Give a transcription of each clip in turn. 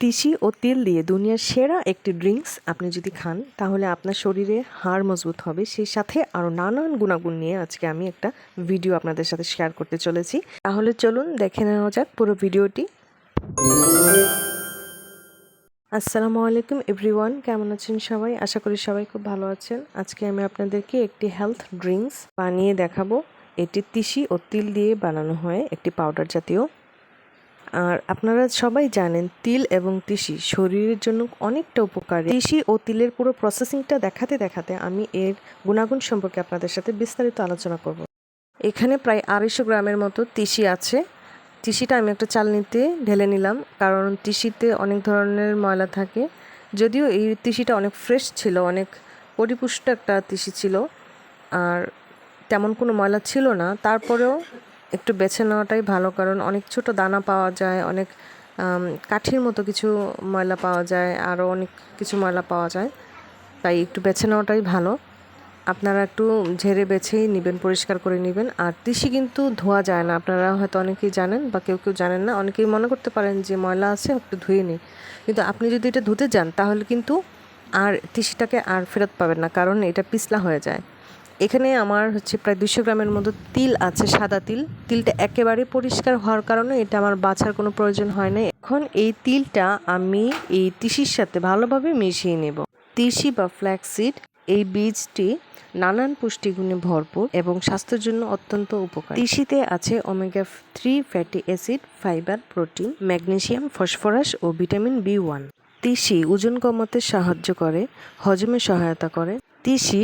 তিসি ও তিল দিয়ে দুনিয়ার সেরা একটি ড্রিঙ্কস আপনি যদি খান, তাহলে আপনার শরীরে হাড় মজবুত হবে। সেই সাথে আরও নানান গুণাগুণ নিয়ে আজকে আমি একটা ভিডিও আপনাদের সাথে শেয়ার করতে চলেছি। তাহলে চলুন দেখে নেওয়া যাক পুরো ভিডিওটি। আসসালামু আলাইকুম এভরিওয়ান, কেমন আছেন সবাই? আশা করি সবাই খুব ভালো আছেন। আজকে আমি আপনাদেরকে একটি হেলথ ড্রিঙ্কস বানিয়ে দেখাবো। এটি তিসি ও তিল দিয়ে বানানো হয়, একটি পাউডার জাতীয়। আর আপনারা সবাই জানেন, তিল এবং তিসি শরীরের জন্য অনেকটা উপকারী। তিসি ও তিলের পুরো প্রসেসিংটা দেখাতে দেখাতে আমি এর গুণাগুণ সম্পর্কে আপনাদের সাথে বিস্তারিত আলোচনা করব। এখানে প্রায় আড়াইশো গ্রামের মতো তিসি আছে। তিসিটা আমি একটা চালনিতে ঢেলে নিলাম, কারণ তিসিতে অনেক ধরনের ময়লা থাকে। যদিও এই তিসিটা অনেক ফ্রেশ ছিল, অনেক পরিপুষ্ট একটা তিসি ছিল, আর তেমন কোনো ময়লা ছিল না। তারপরেও একটু বেছে নেওয়াটাই ভালো, কারণ অনেক ছোট দানা পাওয়া যায়, অনেক কাঠির মতো কিছু ময়লা পাওয়া যায় আরও অনেক কিছু ময়লা পাওয়া যায়। তাই একটু বেছে নেওয়াটাই ভালো। আপনারা একটু ঝেড়ে বেছেই নেবেন, পরিষ্কার করে নেবেন। আর তিসি কিন্তু ধোয়া যায় না। আপনারা হয়তো অনেকেই জানেন বা কেউ কেউ জানেন না, অনেকেই মনে করতে পারেন যে ময়লা আছে, একটু ধুয়ে নিই। কিন্তু আপনি যদি এটা ধুতে যান, তাহলে কিন্তু আর তিসিটাকে আর ফেরত পাবেন না, কারণ এটা পিছলা হয়ে যায়। এখানে আমার হচ্ছে প্রায় দুশো গ্রামের মতো তিল আছে, সাদা তিল। তিলটা একেবারে পরিষ্কার হওয়ার কারণে এটা আমার বাছার কোনো প্রয়োজন হয় না এখন এই তিলটা আমি এই তিসির সাথে ভালোভাবে মিশিয়ে নেব। তিসি বা ফ্ল্যাক্সিড এই বীজটি নানান পুষ্টিগুণে ভরপুর এবং স্বাস্থ্যের জন্য অত্যন্ত উপকারী। তিসিতে আছে omega three fatty acid, fibre, protein, magnesium, phosphorus ও ভিটামিন বি ওয়ান। তিসি ওজন কমাতে সাহায্য করে, হজমে সহায়তা করে। তিসি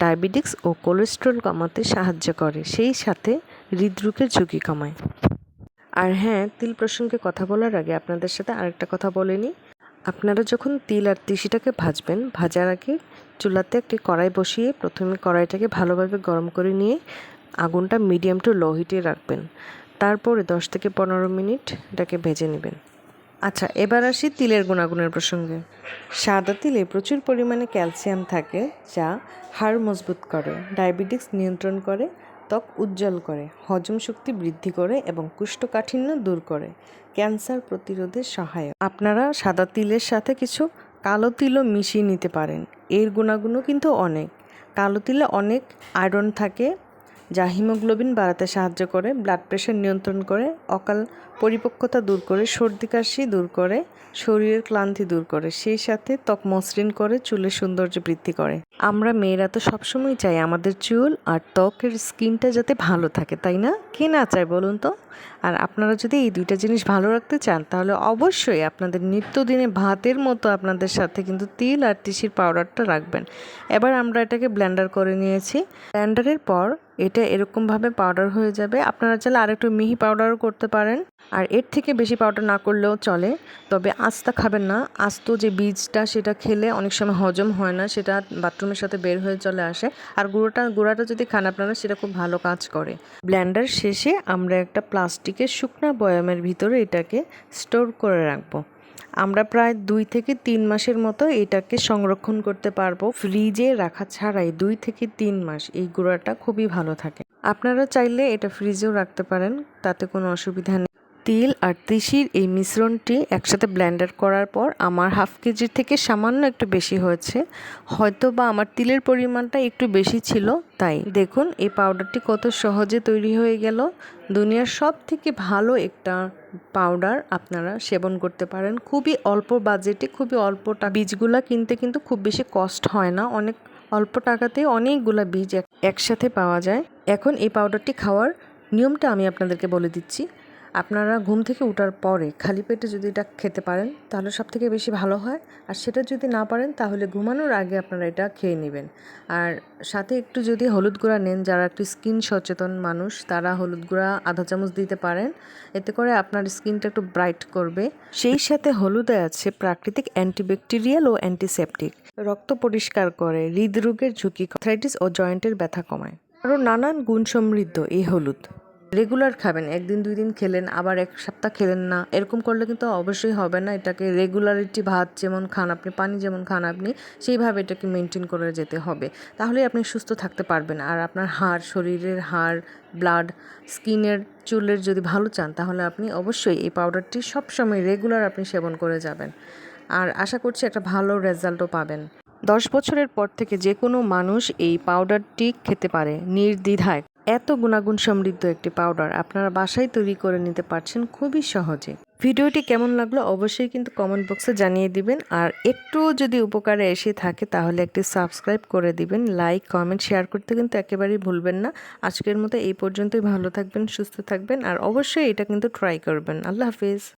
ডায়াবেটিক্স ও কোলেস্ট্রল কমাতে সাহায্য করে, সেই সাথে হৃদরোগের ঝুঁকি কমায়। আর হ্যাঁ তিল প্রসঙ্গে কথা বলার আগে আপনাদের সাথে আরেকটা কথা বলে নিই। আপনারা যখন তিল আর তিসিটাকে ভাজবেন, ভাজার আগে চুলাতে একটি কড়াই বসিয়ে প্রথমে কড়াইটাকে ভালোভাবে গরম করে নিয়ে আগুনটা মিডিয়াম টু লো হিটে রাখবেন। তারপরে দশ থেকে পনেরো মিনিট এটাকে ভেজে নেবেন। আচ্ছা এবার আসি তিলের গুণাগুণের প্রসঙ্গে। সাদা তিলে প্রচুর পরিমাণে ক্যালসিয়াম থাকে, যা হাড় মজবুত করে, ডায়াবেটিক্স নিয়ন্ত্রণ করে, ত্বক উজ্জ্বল করে, হজম শক্তি বৃদ্ধি করে এবং কুষ্ঠকাঠিন্য দূর করে, ক্যান্সার প্রতিরোধে সহায়ক। আপনারা সাদা তিলের সাথে কিছু কালো তিলও মিশিয়ে নিতে পারেন। এর গুণাগুণও কিন্তু অনেক। কালো তিলে অনেক আয়রন থাকে, যা হিমোগ্লোবিন বাড়াতে সাহায্য করে, ব্লাড প্রেশার নিয়ন্ত্রণ করে, অকাল পরিপক্কতা দূর করে, সর্দি কাশি দূর করে, শরীরের ক্লান্তি দূর করে, সেই সাথে ত্বক মসৃণ করে, চুলের সৌন্দর্য বৃদ্ধি করে। আমরা মেয়েরা তো সবসময় চাই আমাদের চুল আর ত্বকের স্কিনটা যাতে ভালো থাকে, তাই না? কে না চায় বলুন তো? আর আপনারা যদি এই দুইটা জিনিস ভালো রাখতে চান, তাহলে অবশ্যই আপনাদের নিত্যদিনে ভাতের মতো আপনাদের সাথে কিন্তু তিল আর তিসির পাউডারটা রাখবেন। এবার আমরা এটাকে ব্লেন্ডার করে নিয়েছি। ব্লেন্ডারের পর এটা এরকমভাবে পাউডার হয়ে যাবে। আপনারা চাইলে আরেকটু মিহি পাউডারও করতে পারেন। আর এর থেকে বেশি পাউডার না করলেও চলে। তবে আস্তা খাবেন না। আস্ত যে বীজটা সেটা খেলে অনেক সময় হজম হয় না, সেটা বাথরুমের সাথে বের হয়ে চলে আসে। আর গুঁড়োটা, গুঁড়াটা যদি খান আপনারা, সেটা খুব ভালো কাজ করে। ব্ল্যান্ডার শেষে আমরা একটা প্লাস্টিকের শুকনা বয়ামের ভিতরে এটাকে স্টোর করে রাখব। আমরা প্রায় দুই থেকে তিন মাসের মতো এটাকে সংরক্ষণ করতে পারব। ফ্রিজে রাখা ছাড়াই দুই থেকে তিন মাস এই গুঁড়াটা খুবই ভালো থাকে। আপনারা চাইলে এটা ফ্রিজেও রাখতে পারেন, তাতে কোনো অসুবিধা নেই। তিল আর তিসির এই মিশ্রণটি একসাথে ব্লেন্ডার করার পর আমার হাফ কেজির থেকে সামান্য একটু বেশি হয়েছে। হয়তো বা আমার তিলের পরিমাণটা একটু বেশি ছিল, তাই। দেখুন, এই পাউডারটি কত সহজে তৈরি হয়ে গেল। দুনিয়ার সব থেকে ভালো একটা পাউডার আপনারা সেবন করতে পারেন। খুবই অল্প বাজেটে, খুবই অল্প টাকা। বীজগুলা কিনতে কিন্তু খুব বেশি কষ্ট হয় না। অনেক অল্প টাকাতে অনেকগুলা বীজ এক- একসাথে পাওয়া যায়। এখন এই পাউডারটি খাওয়ার নিয়মটা আমি আপনাদেরকে বলে দিচ্ছি। আপনারা ঘুম থেকে উঠার পরে খালি পেটে যদি এটা খেতে পারেন, তাহলে সব থেকে বেশি ভালো হয়। আর সেটা যদি না পারেন, তাহলে ঘুমানোর আগে আপনারা এটা খেয়ে নেবেন। আর সাথে একটু যদি হলুদ গুঁড়া নেন, যারা একটু স্কিন সচেতন মানুষ, তারা হলুদ গুঁড়া আধা চামচ দিতে পারেন। এতে করে আপনার স্কিনটা একটু ব্রাইট করবে। সেই সাথে হলুদে আছে প্রাকৃতিক অ্যান্টিব্যাকটেরিয়াল ও অ্যান্টিসেপটিক। রক্ত পরিষ্কার করে, হৃদরোগের ঝুঁকি আর্থ্রাইটিস ও জয়েন্টের ব্যথা কমায়। আরও নানান গুণ সমৃদ্ধ এই হলুদ। রেগুলার খাবেন, একদিন, দুই দিন খেলেন, আবার এক সপ্তাহ খেলেন না, এরকম করলে কিন্তু অবশ্যই হবে না, এটাকে রেগুলারিটি ভাত যেমন খান আপনি, পানি যেমন খান আপনি, সেইভাবে এটাকে মেনটেন করে যেতে হবে। তাহলে আপনি সুস্থ থাকতে পারবেন, আর আপনার হাড়, শরীরের হাড় ব্লাড স্কিনের, চুলের যদি ভালো চান, তাহলে আপনি অবশ্যই এই পাউডারটি সবসময় রেগুলার আপনি সেবন করে যাবেন। আর আশা করছি একটা ভালো রেজাল্টও পাবেন। দশ বছরের পর থেকে যে কোনো মানুষ এই পাউডারটি খেতে পারে, নির্দ্বিধায়। এত গুণাগুণ সমৃদ্ধ একটি পাউডার আপনারা বাসায় তৈরি করে নিতে পারছেন খুবই সহজে। ভিডিওটি কেমন লাগল অবশ্যই কিন্তু কমেন্ট বক্সে জানিয়ে দিবেন। আর একটু যদি উপকারে এসে থাকে তাহলে একটি সাবস্ক্রাইব করে দিবেন। লাইক কমেন্ট শেয়ার করতে কিন্তু একেবারেই ভুলবেন না। আজকের মতো এই পর্যন্তই। ভালো থাকবেন, সুস্থ থাকবেন। আর অবশ্যই এটা কিন্তু ট্রাই করবেন। আল্লাহ হাফিজ।